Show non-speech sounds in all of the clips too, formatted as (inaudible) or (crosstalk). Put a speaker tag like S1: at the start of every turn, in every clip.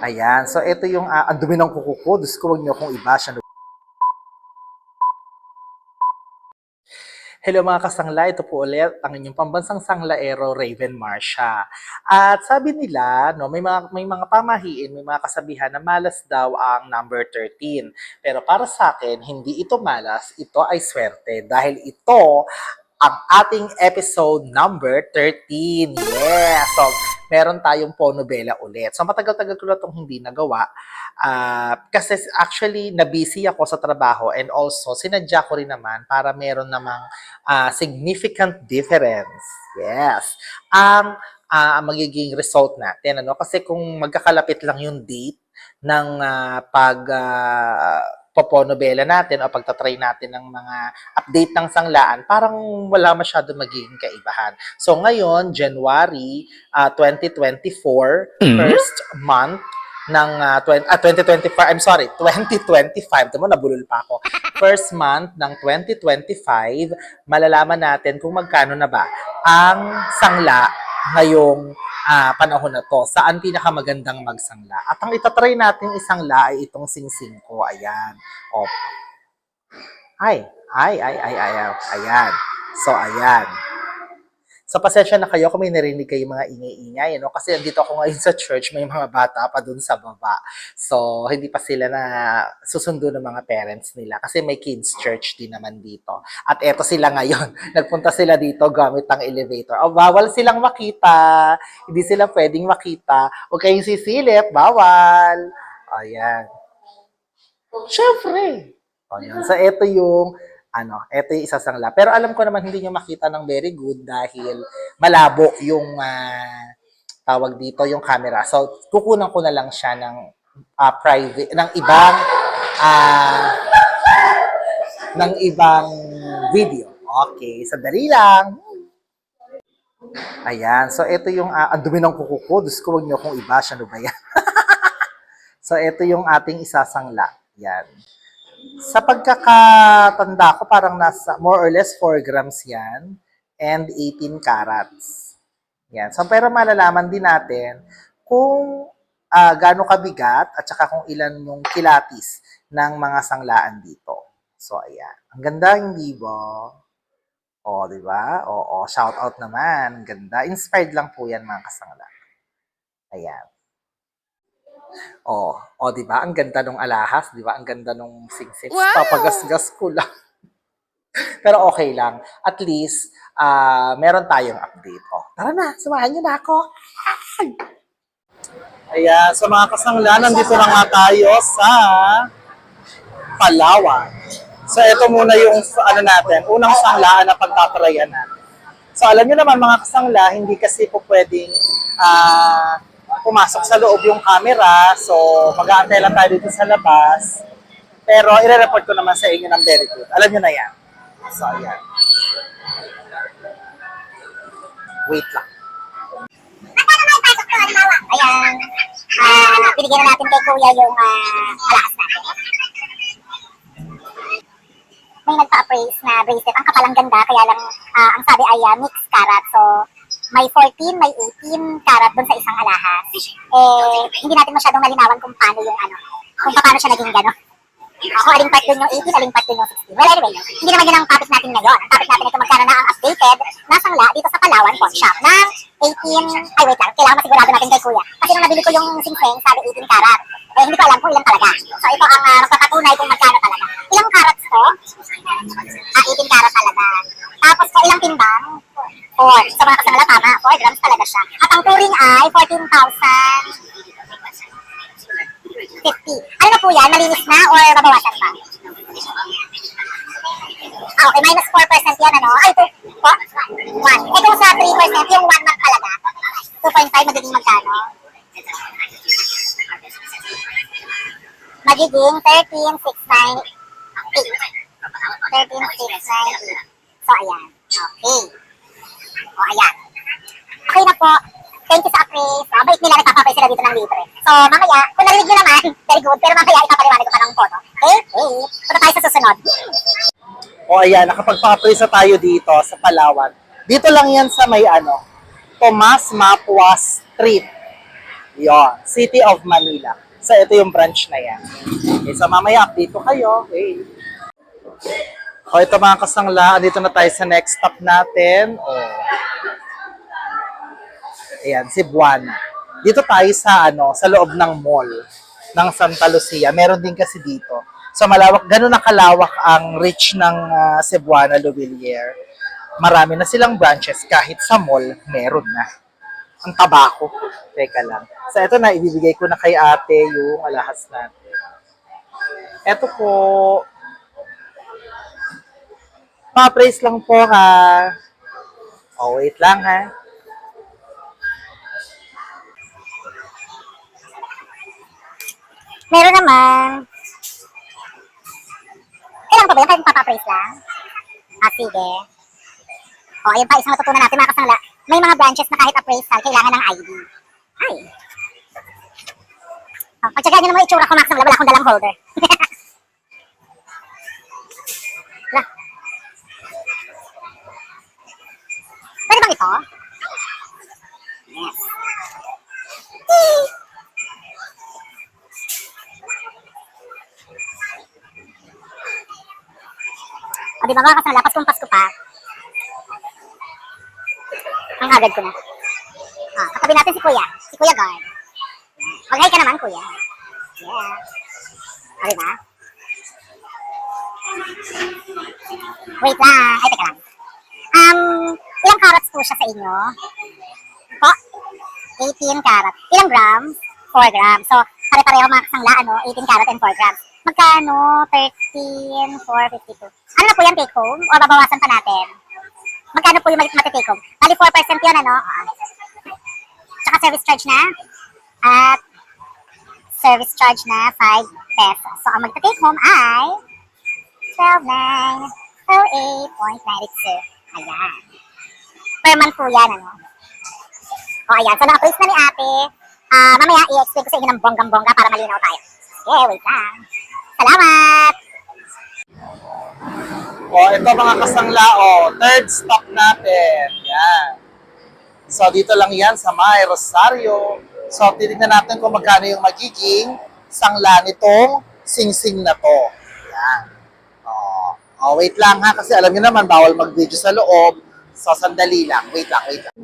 S1: Ayan. So, ito yung, uh, ang dumi ng kuko ko. Diyos ko, huwag niyo akong ibash. Hello mga kasangla, ito po ulit ang inyong pambansang sanglaero Raven Marsha. At sabi nila, no, may mga may mga pamahiin, may mga kasabihan na malas daw ang number 13. Pero para sa akin, hindi ito malas, ito ay swerte dahil ito ang ating episode number 13. Yes! So, meron tayong ponobela ulit. So, matagal-tagal ko na itong hindi nagawa. Ah, kasi actually, nabusy ako sa trabaho and also, sinadya ko rin naman para meron namang ah, significant difference. Yes. Ang ah, magiging result natin. Ano? Kasi kung magkakalapit lang yung date ng ah, pag ah, poponobela natin o pagtatry natin ng mga update ng sanglaan, parang wala masyado magiging kaibahan. So ngayon, January ah, 2024, first month ng ah, 20, ah, 2025, I'm sorry, 2025, tamo nabulol pa ako. First month ng 2025, malalaman natin kung magkano na ba ang sangla ngayong ah, panahon na to. Saan pinakamagandang magsangla? At ang itatry natin isangla ay itong singsing ko. Ayan. O. Ay, ay, ay, ay, ay, ay, ayan. So, ayan. So, pasensya na kayo kung may narinig kayo mga ingay-ingay, no? Kasi andito ako ngayon sa church, may mga bata pa dun sa baba. So, hindi pa sila na susundo ng mga parents nila kasi may kids church din naman dito. At eto sila ngayon. (laughs) Nagpunta sila dito gamit ang elevator. O, bawal silang makita. Hindi sila pwedeng makita. Huwag kayong sisilip. Bawal. Ayan. Siyempre. O, yun. So, eto yung ano, eto yung isasangla. Pero alam ko naman hindi nyo makita ng very good dahil malabo yung ah, tawag dito, yung camera. So, kukunan ko na lang siya ng ah, private, ng ibang ah, ng ibang video. Okay, sandali lang. Ayan, so ito yung, ah, ang dumi ng kuko ko. Diyos ko, huwag niyo akong i-bash. Ano ba yan? (laughs) so, ito yung ating isasangla. Yan. Sa pagkakatanda ko, parang nasa more or less 4 grams yan and 18 carats. Yan. So, pero malalaman din natin kung ah, gaano kabigat at saka kung ilan yung kilatis ng mga sanglaan dito. So, ayan. Ang ganda, hindi ba? O, di ba? Oo, shout out naman. Ganda. Inspired lang po yan, mga kasangla. Ayan. Oh, oh 'di ba? Ang ganda nung alahas, 'di ba? Ang ganda nung singsing.
S2: Wow!
S1: Papagasgas ko lang. (laughs) Pero okay lang. At least ah meron tayong update. Oh, tara na, samahan niyo na ako. (laughs) Ayan, so mga kasangla, nandito na nga tayo sa Palawan. So ito muna yung ano natin, unang sanglaan na pagtatrayan natin. So alam niyo naman mga kasangla, hindi kasi po pwedeng ah pumasok sa loob yung camera. So mag-aantay lang tayo dito sa labas. Pero ire-report ko naman sa inyo ng very good. Alam niyo na yan. So ayan. Wait lang.
S2: Ayan. Ah, binigyan na natin kay Kuya yung ah, alahas natin. May nagpa-appraise na bracelet. Ang kapalang ganda, kaya lang ah, ang sabi ay ah, mixed carat. So, may 14, may 18 carat dun sa isang alahas. Eh, hindi natin masyadong malinawan kung paano yung ano, kung paano siya naging gano'n. Ako, aling part dun yung 18, aling part dun yung 16. Well, anyway, hindi naman yun ang topic natin ngayon. Ang topic natin ito magkano na ang updated na sangla dito sa Palawan Pawn Shop ng 18, ay wait lang, kailangan masigurado natin kay Kuya. Kasi nung nabili ko yung singseng, sabi 18 karat. Eh, hindi ko alam kung ilan talaga. So, ito ang uh, magpapatunay kung magkano talaga. Ilang carats to? Ah, 18 karat talaga. Tapos, po, ilang timbang? 4. Sa mga kasangla, tama. 4 grams talaga siya. At ang touring ay 14,000 50. Ano na po yan? Malinis na or mabawasan pa? Ah, okay. Minus 4% yan, ano? Ay, 2 po? 1. Eh, kung sa 3%, yung 1 month talaga, 2.5 magiging magkano? Magiging 13,698. 13,698. So, ayan. Okay. O, ayan. Okay na po. Thank you sa appraise. Oh, bait nila nagpapapay sila dito ng libre. So, mamaya, kung narinig nyo naman, very good. Pero mamaya, ipapaliwanag ko pa ng photo. Okay? Okay. Punta tayo sa susunod.
S1: O ayan, nakapagpa-praise na tayo dito sa Palawan. Dito lang yan sa may ano, Tomas Mapua Street. Yon, City of Manila. So, ito yung branch na yan. Okay, so mamaya update ko kayo. Okay. O, ito mga kasangla, dito na tayo sa next stop natin. O. Ayan, Cebuana. Dito tayo sa ano, sa loob ng mall ng Santa Lucia. Meron din kasi dito. So malawak, ganun na kalawak ang reach ng uh, Cebuana Lubilier. Marami na silang branches kahit sa mall, meron na. Ang tabako. Teka lang. So ito na, ibibigay ko na kay ate yung alahas natin. Ito po. Pa-praise lang po ha. Oh, wait lang ha.
S2: Meron naman. Kailangan pa ba yun? Kahit papapraise lang? Ah, sige. O, ayun pa, isang natutunan natin mga kasangla. May mga branches na kahit appraisal, kailangan ng ID. Ay. Oh, pagtsagaan nyo naman yung itsura ko, mga kasangla. Wala akong dalang holder. (laughs) Wala. Pwede bang ito? Yes. Di ba mga kasangla, Paskong Pasko pa. Ang agad ko na. Ah, katabi natin si Kuya. Si Kuya Guard. Mag-hi ka naman, Kuya. Yeah. O, di ba? Wait lang. Ay, teka lang. Um, ilang carats po siya sa inyo? Po? 18 carat. Ilang grams? 4 grams. So, pare-pareho mga kasangla, ano, 18 carat and 4 grams. Magkano? 13, 4, 52. Ano na po yan, take home? O babawasan pa natin? Magkano po yung mat- matitake home? Bali 4% yun, ano? Ah. Tsaka service charge na? At service charge na 5 pesos. So, ang magta-take home ay 12,908.92. Ayan. Per month po yan, ano? O, ayan. So, na-appraise na ni ate. Ah, mamaya, i-explain ko sa inyo ng bonggang-bongga para malinaw tayo. Sige, wait lang. Salamat!
S1: O, ito mga kasangla, o, third stop natin. Yan. So, dito lang yan sa May Rosario. So, titignan natin kung magkano yung magiging sangla nitong sing-sing na to. Yan. O, o wait lang ha, kasi alam niyo naman, bawal mag-video sa loob. So, sandali lang. Wait lang, wait lang.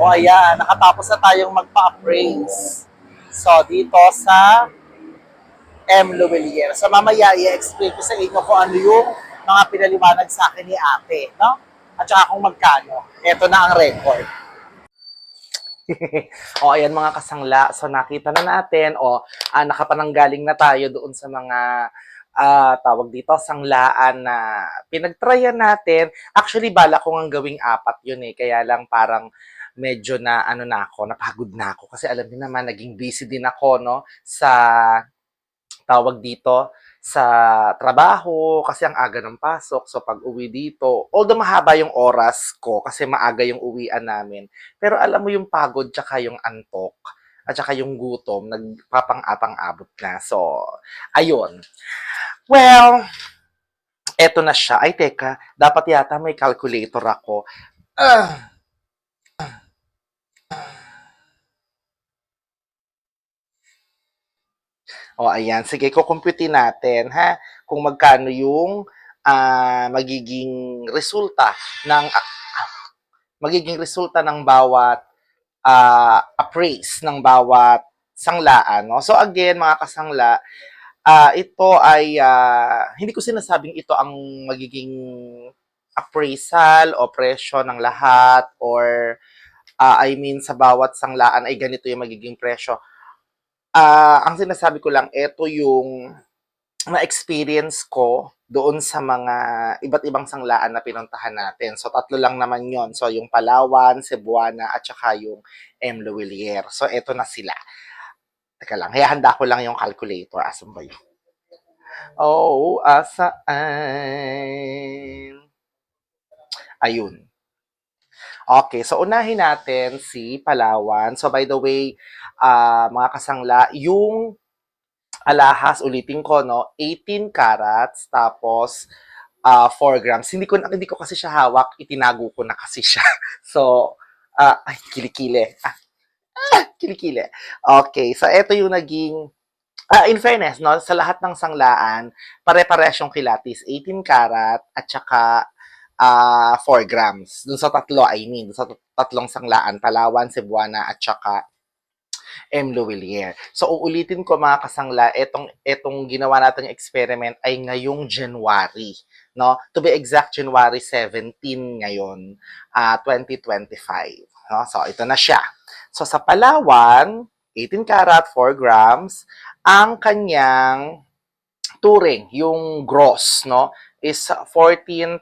S1: O, ayan, nakatapos na tayong magpa-appraise. So, dito sa M. Luwelier. So mamaya i-explain ko sa inyo kung ano yung mga pinaliwanag sa akin ni ate, no? At saka kung magkano. Ito na ang record. (laughs) o ayan mga kasangla, so nakita na natin, o ah, nakapananggaling na tayo doon sa mga ah, tawag dito, sanglaan na pinagtryan natin. Actually, bala ko ang gawing apat yun eh, kaya lang parang medyo na ano na ako, napagod na ako. Kasi alam niyo naman, naging busy din ako, no, sa tawag dito sa trabaho kasi ang aga ng pasok. So pag uwi dito, although mahaba yung oras ko kasi maaga yung uwian namin, pero alam mo yung pagod tsaka yung antok at tsaka yung gutom, nagpapang-apang-abot na. So, ayun. Well, eto na siya. Ay, teka, dapat yata may calculator ako. Ah. O, ayan. Sige, kukumputin natin, ha? Kung magkano yung ah, magiging resulta ng ah, magiging resulta ng bawat ah, appraise ng bawat sanglaan, no? So again, mga kasangla, ah, ito ay ah, hindi ko sinasabing ito ang magiging appraisal o presyo ng lahat or ah, I mean sa bawat sanglaan ay ganito yung magiging presyo. Ah, ang sinasabi ko lang, ito yung na-experience ko doon sa mga iba't ibang sanglaan na pinuntahan natin. So, tatlo lang naman yon So, yung Palawan, Cebuana, at saka yung M. Luwilier. So, eto na sila. Teka lang, handa ko lang yung calculator. Asan ba yun? Oh, asaan? Ayun. Okay, so unahin natin si Palawan. So by the way, ah, mga kasangla, yung alahas, ulitin ko, no, 18 carats, tapos ah 4 grams. Hindi ko, hindi ko kasi siya hawak, itinago ko na kasi siya. (laughs) So, ah, ay, kilikili. Ah, Ah, kilikili. Okay, so ito yung naging Ah, in fairness, no, sa lahat ng sanglaan, pare-parehas yung kilatis, 18 karat at saka ah 4 grams. Dun sa tatlo, I mean, dun sa tat- tatlong sanglaan, Palawan, Cebuana at saka M. Luwilier. So, uulitin ko mga kasangla, etong, etong ginawa nating experiment ay ngayong January. No? To be exact, January 17 ngayon, ah 2025. No? So, ito na siya. So, sa Palawan, 18 karat, 4 grams, ang kanyang touring, yung gross, no, is 14,050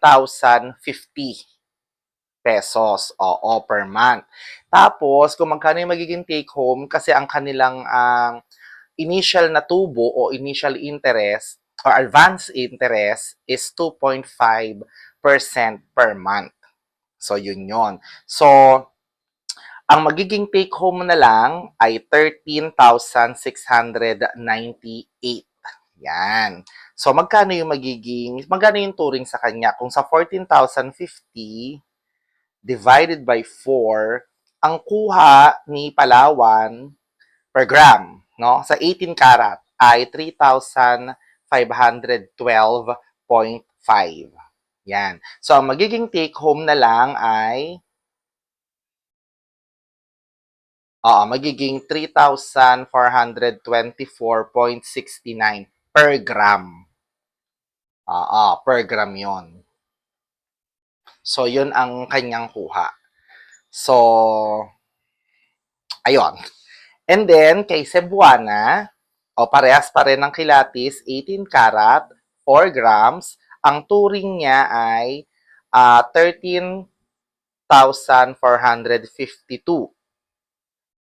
S1: pesos o per month. Tapos, kung magkano yung magiging take home, kasi ang kanilang ang initial na tubo o initial interest or advance interest is 2.5% per month. So, yun yon. So, ang magiging take home na lang ay 13,698. Yan. So, magkano yung magiging, magkano yung touring sa kanya? Kung sa 14,050 divided by 4, ang kuha ni Palawan per gram, no? Sa 18 karat ay 3,512.5. Yan. So, ang magiging take home na lang ay Oo, magiging 3,424.69 per gram. Oo, per gram yon. So, yun ang kanyang kuha. So, ayun. And then, kay Cebuana, o parehas pa rin ng kilatis, 18 karat, 4 grams. Ang turing niya ay ah 13,452.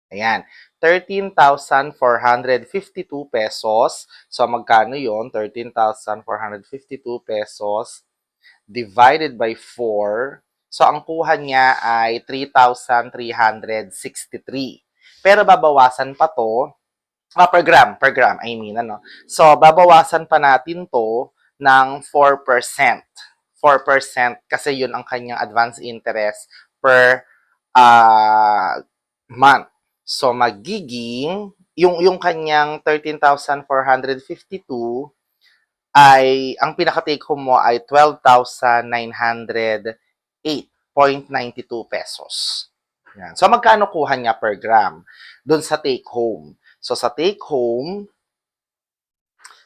S1: Ayan. 13,452 pesos. So, magkano yon 13,452 pesos divided by 4. So, ang kuha niya ay 3,363. Pero babawasan pa to, ah, per gram, per gram, I mean, ano. So, babawasan pa natin to ng 4%. 4% kasi yun ang kanyang advance interest per ah month. So, magiging, yung, yung kanyang 13,452 ay, ang pinaka-take home mo ay 12,908.92 pesos. Yan. So, magkano kuha niya per gram? Doon sa take home. So, sa take home,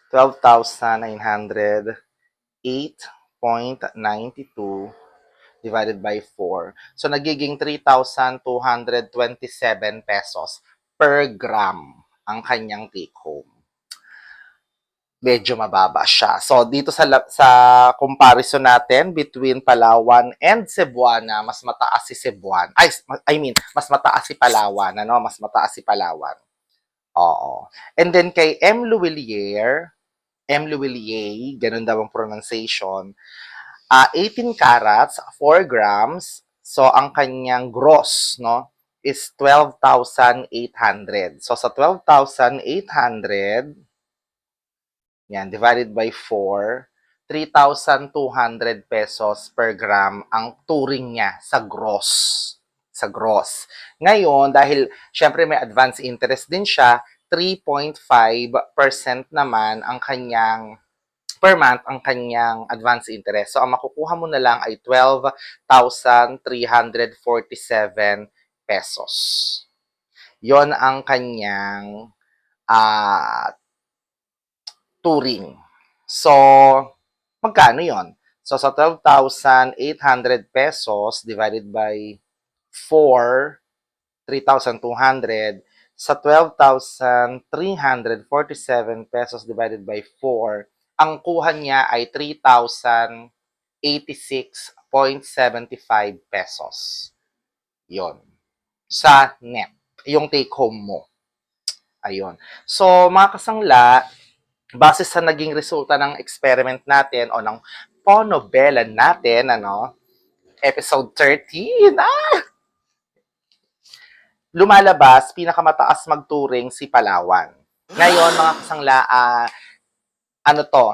S1: 12,908.92 divided by 4. So, nagiging 3,227 pesos per gram ang kanyang take home. Medyo mababa siya. So, dito sa, sa comparison natin between Palawan and Cebuana, mas mataas si Cebuana. Ay, I mean, mas mataas si Palawan, ano? Mas mataas si Palawan. Oo. And then kay M. Luwilier, M. Luwilier, ganun daw ang pronunciation, Ah, 18 carats, 4 grams. So, ang kanyang gross, no, is 12,800. So, sa 12,800, yan, divided by 4, 3,200 pesos per gram ang turing niya sa gross. Sa gross. Ngayon, dahil syempre may advance interest din siya, 3.5% naman ang kanyang per month ang kanyang advance interest. So, ang makukuha mo na lang ay 12,347 pesos. Yon ang kanyang ah touring. So, magkano yon? So, sa 12,800 pesos divided by 4, 3,200, sa 12,347 pesos divided by 4, ang kuha niya ay 3,086.75 pesos. Yon. Sa net. Yung take home mo. Ayun. So, mga kasangla, base sa naging resulta ng experiment natin o ng ponobela natin, ano, episode 13, ah! Lumalabas, pinakamataas magturing si Palawan. Ngayon, mga kasangla, ah, ano to,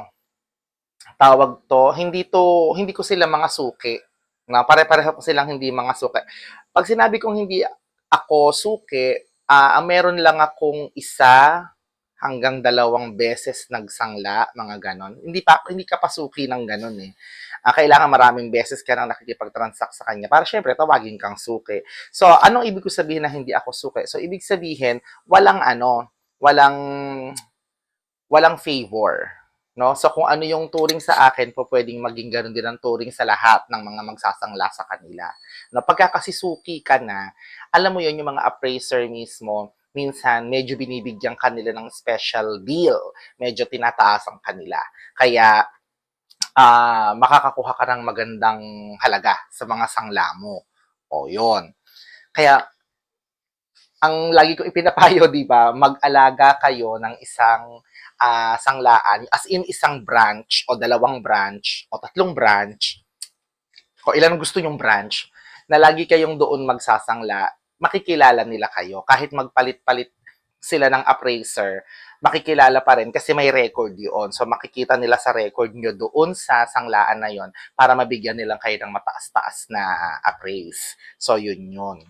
S1: tawag to, hindi to, hindi ko sila mga suki. Na pare-pareho ko silang hindi mga suki. Pag sinabi kong hindi ako suki, ang meron lang akong isa hanggang dalawang beses nagsangla, mga ganon. Hindi pa hindi ka pasuki ng ganon eh. Ah, kailangan maraming beses ka nang nakikipag-transact sa kanya para syempre tawagin kang suki. So, anong ibig ko sabihin na hindi ako suki? So, ibig sabihin, walang ano, walang walang favor. No? So, kung ano yung turing sa akin, po pwedeng maging ganun din ang turing sa lahat ng mga magsasangla sa kanila. No? Pagka kasi suki ka na, alam mo yun, yung mga appraiser mismo, minsan medyo binibigyan kanila ng special deal. Medyo tinataas ang kanila. Kaya, ah makakakuha ka ng magandang halaga sa mga sangla mo. O, yun. Kaya, ang lagi ko ipinapayo, (laughs) di ba, mag-alaga kayo ng isang ah, sanglaan, as in isang branch, o dalawang branch, o tatlong branch, o ilan gusto yung branch, na lagi kayong doon magsasangla, makikilala nila kayo. Kahit magpalit-palit sila ng appraiser, makikilala pa rin kasi may record yun. So makikita nila sa record nyo doon sa sanglaan na yon para mabigyan nila kayo ng mataas-taas na appraise. So yun yun.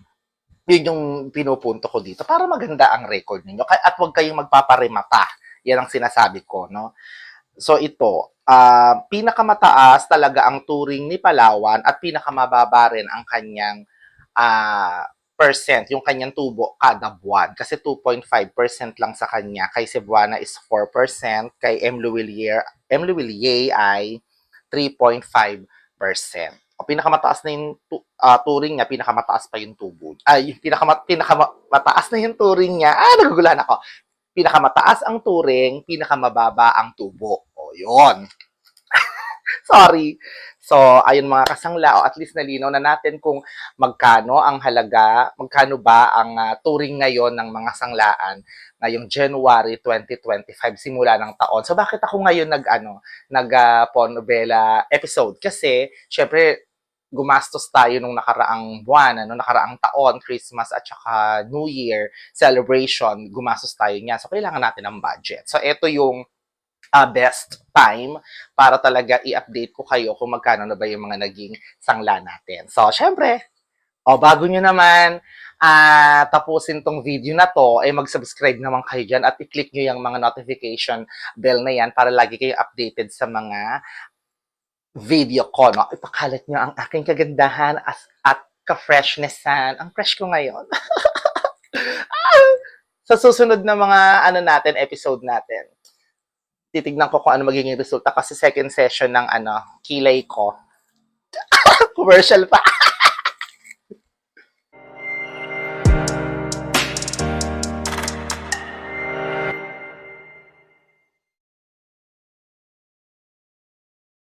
S1: Yun yung pinupunto ko dito para maganda ang record ninyo. At huwag kayong magpaparimata. Yan ang sinasabi ko, no? So ito, ah pinakamataas talaga ang turing ni Palawan at pinakamababa rin ang kanyang ah percent, yung kanyang tubo kada buwan. Kasi 2.5% lang sa kanya. Kay Cebuana is 4%. Kay M. Luwilier, M. Luwilier ay 3.5%. O pinakamataas na yung tu- ah, turing niya, pinakamataas pa yung tubo. Ay, pinakama, pinakamataas na yung turing niya. Ah, nagugulahan ako. Pinakamataas ang turing, pinakamababa ang tubo. O, yun. (laughs) Sorry. So, ayun mga kasangla, o at least nalinaw na natin kung magkano ang halaga, magkano ba ang ah, turing ngayon ng mga sanglaan ngayong January 2025 simula ng taon. So bakit ako ngayon nag ano, nag uh, novela episode kasi syempre gumastos tayo nung nakaraang buwan, ano, nakaraang taon, Christmas at saka New Year celebration, gumastos tayo niya. So kailangan natin ng budget. So ito yung ah, best time para talaga i-update ko kayo kung magkano na ba yung mga naging sangla natin. So, syempre, o bago nyo naman ah tapusin tong video na to, ay mag-subscribe naman kayo dyan at i-click nyo yung mga notification bell na yan para lagi kayo updated sa mga video ko. No? Ipakalat nyo ang aking kagandahan as, at ka-freshnessan. Ang fresh ko ngayon. (laughs) sa susunod na mga ano natin, episode natin, titignan ko kung ano magiging resulta kasi second session ng ano, kilay ko. (laughs) Commercial pa.